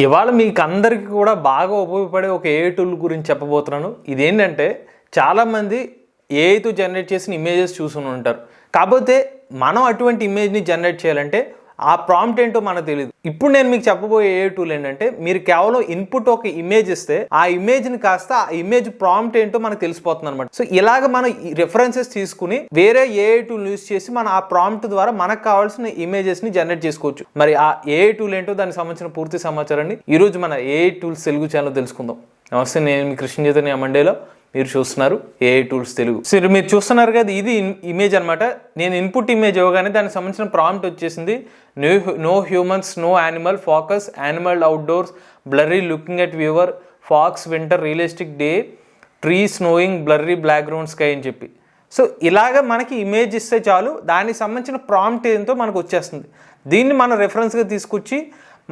ఇవాళ మీకు అందరికీ కూడా బాగా ఉపయోగపడే ఒక ఏ టూల్ గురించి చెప్పబోతున్నాను. ఇదేంటంటే చాలామంది ఏఐతో జనరేట్ చేసిన ఇమేజెస్ చూసుకుని ఉంటారు కాకపోతే మనం అటువంటి ఇమేజ్ని జనరేట్ చేయాలంటే ఆ ప్రాంప్ట్ ఏంటో మనకు తెలియదు ఇప్పుడు నేను మీకు చెప్పబోయే ఏ టూల్ ఏంటంటే మీరు కేవలం ఇన్పుట్ ఒక ఇమేజ్ ఇస్తే ఆ ఇమేజ్ని కాస్త ఆ ఇమేజ్ ప్రాంప్ట్ ఏంటో మనకు తెలిసిపోతుంది అనమాట సో ఇలాగ మనం రెఫరెన్సెస్ తీసుకుని వేరే ఏ టూల్ యూస్ చేసి మనం ఆ ప్రాంప్ట్ ద్వారా మనకు కావాల్సిన ఇమేజెస్ని జనరేట్ చేసుకోవచ్చు. మరి ఆ ఏ టూల్ ఏంటో దానికి సంబంధించిన పూర్తి సమాచారాన్ని ఈరోజు మన ఏ టూల్స్ తెలుగు ఛానల్ తెలుసుకుందాం. నమస్తే నేను కృష్ణ చైతన్య మండేలో. మీరు చూస్తున్నారు. AI tools Telugu. సరే మీరు చూస్తున్నారు కదా ఇది ఇమేజ్ అనమాట నేను ఇన్పుట్ ఇమేజ్ ఇవ్వగానే దానికి సంబంధించిన ప్రాంప్ట్ వచ్చేసింది. No no humans no animal focus animal outdoors blurry looking at viewer fox winter realistic day tree snowing blurry background sky అని చెప్పి. సో ఇలాగ మనకి ఇమేజ్ ఇస్తే చాలు. దానికి సంబంధించిన ప్రాంప్ట్ ఏంటో మనకు వచ్చేస్తుంది. దీన్ని మనం రెఫరెన్స్గా తీసుకొచ్చి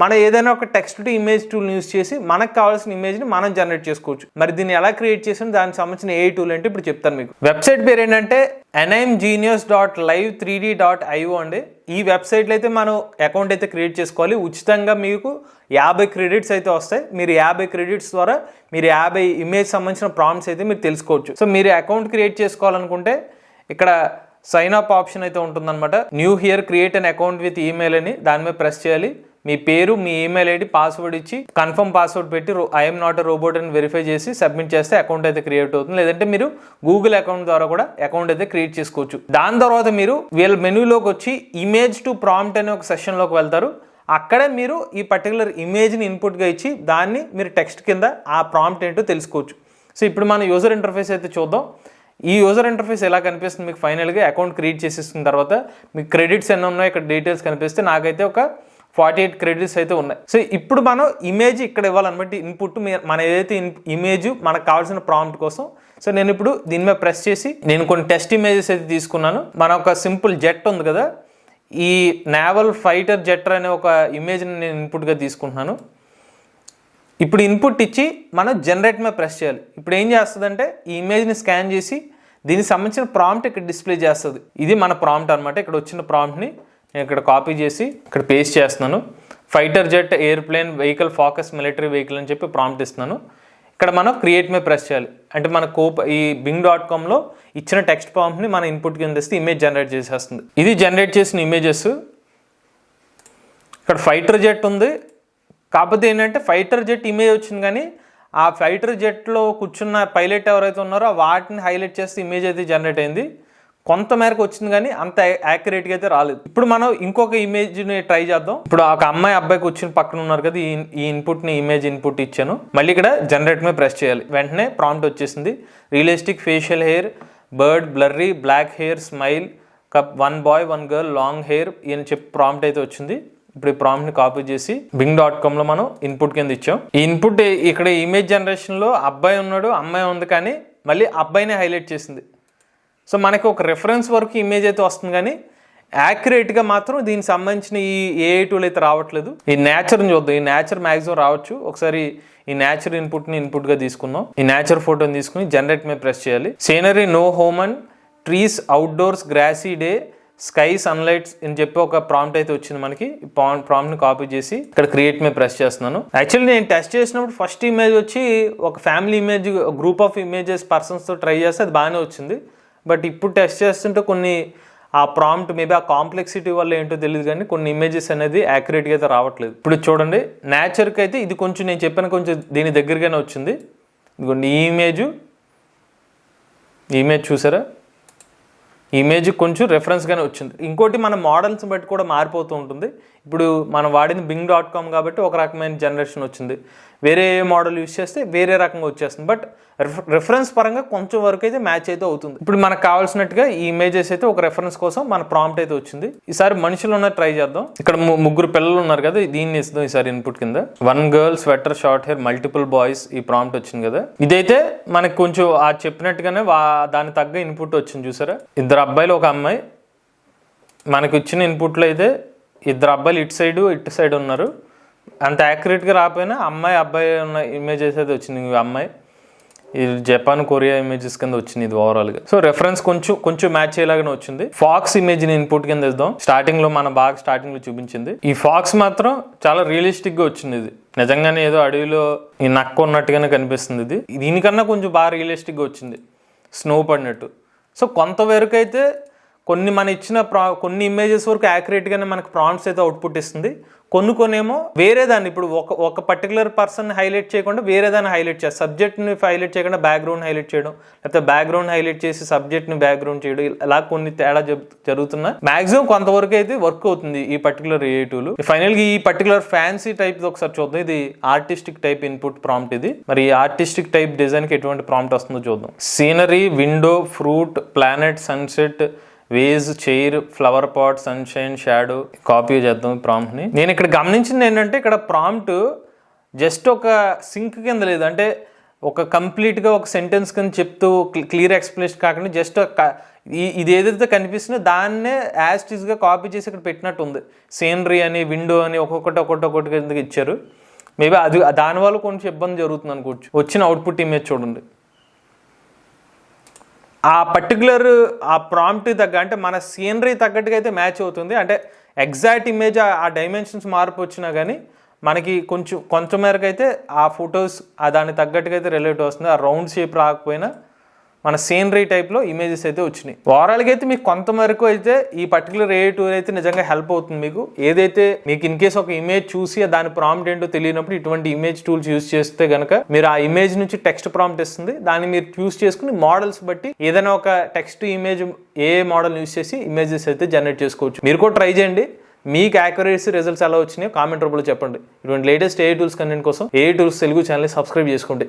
మనం ఏదైనా ఒక text to image tool use చేసి మనకు కావాల్సిన ఇమేజ్ని మనం జనరేట్ చేసుకోవచ్చు. మరి దీన్ని ఎలా క్రియేట్ చేసిన దానికి సంబంధించిన ఏ టూల్ అంటే ఇప్పుడు చెప్తాను మీకు. వెబ్సైట్ పేరు ఏంటంటే NIM genius dot live three D dot IO అండి. ఈ వెబ్సైట్లో అయితే మనం అకౌంట్ అయితే క్రియేట్ చేసుకోవాలి. ఉచితంగా మీకు యాభై క్రెడిట్స్ అయితే వస్తాయి. మీరు యాభై క్రెడిట్స్ ద్వారా మీరు యాభై ఇమేజ్ సంబంధించిన ప్రామ్స్ అయితే మీరు తెలుసుకోవచ్చు. సో మీరు అకౌంట్ క్రియేట్ చేసుకోవాలనుకుంటే ఇక్కడ సైన్ అప్ ఆప్షన్ అయితే ఉంటుందన్నమాట. New here create an account with email అని దాని మీద ప్రెస్ చేయాలి. మీ పేరు మీ ఈమెయిల్ ఐడి పాస్వర్డ్ ఇచ్చి కన్ఫర్మ్ పాస్వర్డ్ పెట్టి ఐఎమ్ నాట్ రోబోట్ అని వెరిఫై చేసి సబ్మిట్ చేస్తే అకౌంట్ అయితే క్రియేట్ అవుతుంది. లేదంటే మీరు గూగుల్ అకౌంట్ ద్వారా కూడా అకౌంట్ అయితే క్రియేట్ చేసుకోవచ్చు. దాని తర్వాత మీరు వీళ్ళ మెనూలోకి వచ్చి ఇమేజ్ టు ప్రాంప్ట్ అనే ఒక సెషన్లోకి వెళ్తారు. అక్కడే మీరు ఈ పర్టికులర్ ఇమేజ్ని ఇన్పుట్గా ఇచ్చి దాన్ని మీరు టెక్స్ట్ కింద ఆ ప్రాంప్ట్ ఏంటో తెలుసుకోవచ్చు. సో ఇప్పుడు మన యూజర్ ఇంటర్ఫేస్ అయితే చూద్దాం. ఈ యూజర్ ఇంటర్ఫేస్ ఎలా కనిపిస్తుంది? మీకు ఫైనల్గా అకౌంట్ క్రియేట్ చేసేసిన తర్వాత మీకు క్రెడిట్స్ ఎన్ని ఉన్నాయో ఇక్కడ డీటెయిల్స్ కనిపిస్తే నాకైతే ఒక ఫార్టీ ఎయిట్ క్రెడిట్స్ అయితే ఉన్నాయి. సో ఇప్పుడు మనం ఇమేజ్ ఇక్కడ ఇవ్వాలన్నమాట ఇన్పుట్ మన ఏదైతే ఇమేజ్ మనకు కావాల్సిన ప్రాంప్ట్ కోసం. సో నేను ఇప్పుడు దీని మీద ప్రెస్ చేసి నేను కొన్ని టెస్ట్ ఇమేజెస్ అయితే తీసుకున్నాను. మన ఒక సింపుల్ జెట్ ఉంది కదా. ఈ నావల్ ఫైటర్ జెటర్ అనే ఒక ఇమేజ్ని నేను ఇన్పుట్గా తీసుకుంటున్నాను. ఇప్పుడు ఇన్పుట్ ఇచ్చి మనం జనరేట్ మీద ప్రెస్ చేయాలి. ఇప్పుడు ఏం చేస్తుందంటే ఈ ఇమేజ్ని స్కాన్ చేసి దీనికి సంబంధించిన ప్రాంప్ట్ ఇక్కడ డిస్ప్లే చేస్తుంది. ఇది మన ప్రాంప్ట్ అనమాట ఇక్కడ వచ్చిన ప్రాంప్ట్ని నేను ఇక్కడ కాపీ చేసి ఇక్కడ పేస్ట్ చేస్తున్నాను. Fighter jet airplane vehicle focus military vehicle అని చెప్పి ప్రాంప్ట్ ఇస్తున్నాను. ఇక్కడ మనం క్రియేట్ మీద ప్రెస్ చేయాలి. అంటే మన కోప్ ఈ బింగ్ డాట్ కామ్లో ఇచ్చిన టెక్స్ట్ ప్రాంప్ట్ని మన ఇన్పుట్ కింద ఇస్తే ఇమేజ్ జనరేట్ చేసేస్తుంది. ఇది జనరేట్ చేసిన ఇమేజెస్ ఇక్కడ ఫైటర్ జెట్ ఉంది. కాకపోతే ఏంటంటే ఫైటర్ జెట్ ఇమేజ్ వచ్చింది కానీ ఆ ఫైటర్ జెట్లో కూర్చున్న పైలట్ ఎవరైతే ఉన్నారో వాటిని హైలైట్ చేస్తే ఇమేజ్ అయితే జనరేట్ అయింది. మేరకు వచ్చింది కానీ అంత యాక్యురేట్గా అయితే రాలేదు. ఇప్పుడు మనం ఇంకొక ఇమేజ్ని ట్రై చేద్దాం. ఇప్పుడు ఒక అమ్మాయి అబ్బాయికి వచ్చిన పక్కన ఉన్నారు కదా ఈ ఈ ఇన్పుట్ని ఇమేజ్ ఇన్పుట్ ఇచ్చాను. మళ్ళీ ఇక్కడ జనరేట్ మీద ప్రెస్ చేయాలి. వెంటనే ప్రాంప్ట్ వచ్చేసింది. Realistic facial hair bird blurry black hair smile cup one boy one girl long hair అని చెప్పి ప్రాంప్ట్ అయితే వచ్చింది. ఇప్పుడు ఈ ప్రాంప్ట్ని కాపీ చేసి బింగ్ డాట్ కామ్లో మనం ఇన్పుట్ కింద ఇచ్చాం. ఈ ఇన్పుట్ ఇక్కడ ఇమేజ్ జనరేషన్లో అబ్బాయి ఉన్నాడు అమ్మాయి ఉంది కానీ మళ్ళీ అబ్బాయినే హైలైట్ చేసింది. సో మనకి ఒక రెఫరెన్స్ వరకు ఇమేజ్ అయితే వస్తుంది కానీ యాక్యురేట్గా మాత్రం దీనికి సంబంధించిన ఈ ఏ టూల్ అయితే రావట్లేదు. ఈ నేచర్ని చూద్దాం. ఈ నేచర్ మ్యాక్సిమం రావచ్చు. ఒకసారి ఈ నేచర్ ఇన్పుట్ని ఇన్పుట్గా తీసుకుందాం. ఈ నేచర్ ఫోటోని తీసుకుని జనరేట్ మీద ప్రెస్ చేయాలి. Scenery no human trees outdoors grassy day sky sunlights అని చెప్పి ఒక ప్రాంప్ట్ అయితే వచ్చింది మనకి. ప్రాంప్ట్ని కాపీ చేసి ఇక్కడ క్రియేట్ మీద ప్రెస్ చేస్తున్నాను. యాక్చువల్లీ నేను టెస్ట్ చేసినప్పుడు ఫస్ట్ ఇమేజ్ వచ్చి ఒక family image group of images పర్సన్స్తో try చేస్తే అది బాగానే వచ్చింది. బట్ ఇప్పుడు టెస్ట్ చేస్తుంటే కొన్ని ఆ ప్రాంప్ట్ మేబీ ఆ కాంప్లెక్సిటీ వల్ల ఏంటో తెలియదు కానీ కొన్ని ఇమేజెస్ అనేది యాక్యురేట్గా అయితే రావట్లేదు. ఇప్పుడు చూడండి నేచర్కి అయితే ఇది కొంచెం నేను చెప్పిన కొంచెం దీని దగ్గరగానే వచ్చింది. ఇదిగోండి ఈ ఇమేజ్ ఇమేజ్ చూసారా? ఇమేజ్ కొంచెం రెఫరెన్స్గానే వచ్చింది. ఇంకోటి మన మోడల్స్ బట్టి కూడా మారిపోతూ ఉంటుంది. ఇప్పుడు మనం వాడింది బింగ్ డాట్ కామ్ కాబట్టి ఒక రకమైన జనరేషన్ వచ్చింది. వేరే మోడల్ యూస్ చేస్తే వేరే రకంగా వచ్చేస్తుంది. బట్ రెఫరెన్స్ పరంగా కొంచెం వరకు అయితే మ్యాచ్ అయితే అవుతుంది. ఇప్పుడు మనకు కావాల్సినట్టుగా ఈ ఇమేజెస్ అయితే ఒక రెఫరెన్స్ కోసం మన ప్రాంప్ట్ అయితే వచ్చింది. ఈసారి మనుషులు ఉన్న ట్రై చేద్దాం. ఇక్కడ ముగ్గురు పిల్లలు ఉన్నారు కదా దీన్ని ఇస్తాం ఈసారి ఇన్పుట్ కింద. One girl sweater short hair multiple boys ఈ ప్రాంప్ట్ వచ్చింది కదా. ఇదైతే మనకు కొంచెం ఆ చెప్పినట్టుగానే వా దాని తగ్గ ఇన్పుట్ వచ్చింది చూసారా? ఇద్దరు అబ్బాయిలు ఒక అమ్మాయి. మనకి ఇచ్చిన ఇన్పుట్లో అయితే ఇద్దరు అబ్బాయిలు ఇటు సైడు ఇటు సైడ్ ఉన్నారు. అంత యాక్యురేట్గా రాకపోయినా అమ్మాయి అబ్బాయి ఉన్న ఇమేజెస్ అయితే వచ్చింది అమ్మాయి ఇది జపాన్ కొరియా ఇమేజెస్ కింద వచ్చింది ఇది ఓవరాల్గా సో రెఫరెన్స్ కొంచెం కొంచెం మ్యాచ్ అయ్యేలాగానే వచ్చింది. ఫాక్స్ ఇమేజ్ ఇన్పుట్ కింద ఇద్దాం స్టార్టింగ్లో మన బాగా స్టార్టింగ్లో చూపించింది. ఈ ఫాక్స్ మాత్రం చాలా రియలిస్టిక్గా వచ్చింది ఇది. నిజంగానే ఏదో అడవిలో ఈ నక్క ఉన్నట్టుగానే కనిపిస్తుంది ఇది. దీనికన్నా కొంచెం బాగా రియలిస్టిక్గా వచ్చింది. స్నో పడినట్టు. సో కొంతవరకు అయితే కొన్ని మన ఇచ్చిన ప్రా కొన్ని ఇమేజెస్ వరకు యాక్యురేట్గానే మనకు ప్రాంప్ట్స్ అయితే అవుట్పుట్ ఇస్తుంది. కొన్ని కొనేమో వేరే దాన్ని ఇప్పుడు ఒక ఒక పర్టికులర్ పర్సన్ హైలైట్ చేయకుండా వేరే దాన్ని హైలైట్ చేస్తారు సబ్జెక్ట్ని హైలైట్ చేయకుండా బ్యాక్గ్రౌండ్ హైలైట్ చేయడం లేకపోతే బ్యాక్గ్రౌండ్ హైలైట్ చేసి సబ్జెక్ట్ని బ్యాక్గ్రౌండ్ చేయడం ఇలా కొన్ని తేడా జరుగుతున్నాయి మాక్సిమం కొంతవరకు అయితే వర్క్ అవుతుంది ఈ పర్టికులర్ ఏ టూలు ఫైనల్గా ఈ పర్టికులర్ ఫ్యాన్సీ టైప్ ఒకసారి చూద్దాం. ఇది ఆర్టిస్టిక్ టైప్ ఇన్పుట్ ప్రాంప్ట్ ఇది. మరి ఈ ఆర్టిస్టిక్ టైప్ డిజైన్కి ఎటువంటి ప్రాంప్ట్ వస్తుందో చూద్దాం. Scenery window fruit planet sunset vase chair flower pot sunshine shadow copy చేద్దాం ప్రాంప్ట్ని. నేను ఇక్కడ గమనించింది ఏంటంటే ఇక్కడ ప్రాంప్ట్ జస్ట్ ఒక సింక్ కింద లేదు. అంటే ఒక కంప్లీట్గా ఒక సెంటెన్స్ కింద చెప్తూ క్లియర్ ఎక్స్ప్లెనేషన్ కాకుండా జస్ట్ ఇది ఏదైతే కనిపిస్తుందో దాన్నే యాస్ట్ ఈజ్గా కాపీ చేసి ఇక్కడ పెట్టినట్టు ఉంది. సీనరీ అని విండో అని ఒక్కొక్కటి ఒక్కొక్కటి ఒక్కొక్కటి కిందకి ఇచ్చారు. మేబీ అది దానివల్ల కొంచెం ఇబ్బంది జరుగుతుంది అనుకోవచ్చు. వచ్చిన అవుట్పుట్ ఇమేజ్ చూడండి. ఆ పర్టికులర్ ఆ ప్రాంప్ట్ తగ్గ అంటే మన సీనరీ తగ్గట్టుగా అయితే మ్యాచ్ అవుతుంది. అంటే ఎగ్జాక్ట్ ఇమేజ్ ఆ డైమెన్షన్స్ మార్పు వచ్చినా కానీ మనకి కొంచెం కొంచెం మేరకు అయితే ఆ ఫొటోస్ దానికి తగ్గట్టుగా అయితే రిలేట్ వస్తుంది ఆ రౌండ్ షేప్ రాకపోయినా మన సీనరీ టైప్లో ఇమేజెస్ అయితే వచ్చినాయి. ఓవరాల్గా అయితే మీకు కొంతవరకు అయితే ఈ పర్టికులర్ ఏ టూల్ అయితే నిజంగా హెల్ప్ అవుతుంది మీకు. ఏదైతే మీకు ఇన్ కేస్ ఒక ఇమేజ్ చూసి దాని ప్రాంప్ట్ ఏంటో తెలియనప్పుడు ఇటువంటి ఇమేజ్ టూల్స్ యూస్ చేస్తే గనక మీరు ఆ ఇమేజ్ నుంచి టెక్స్ట్ ప్రాంప్ట్ ఇస్తుంది. దాన్ని మీరు చూస్ చేసుకుని మోడల్స్ బట్టి ఏదైనా ఒక టెక్స్ట్ ఇమేజ్ ఏ మోడల్ యూస్ చేసి ఇమేజెస్ అయితే జనరేట్ చేసుకోవచ్చు. మీరు కూడా ట్రై చేయండి. మీకు యాక్యురసీ రిజల్ట్స్ ఎలా వచ్చినాయో కామెంట్ రూపంలో చెప్పండి. ఇటువంటి లేటెస్ట్ ఏ టూల్స్ కంటెంట్ కోసం AI tools Telugu channel subscribe చేసుకోండి.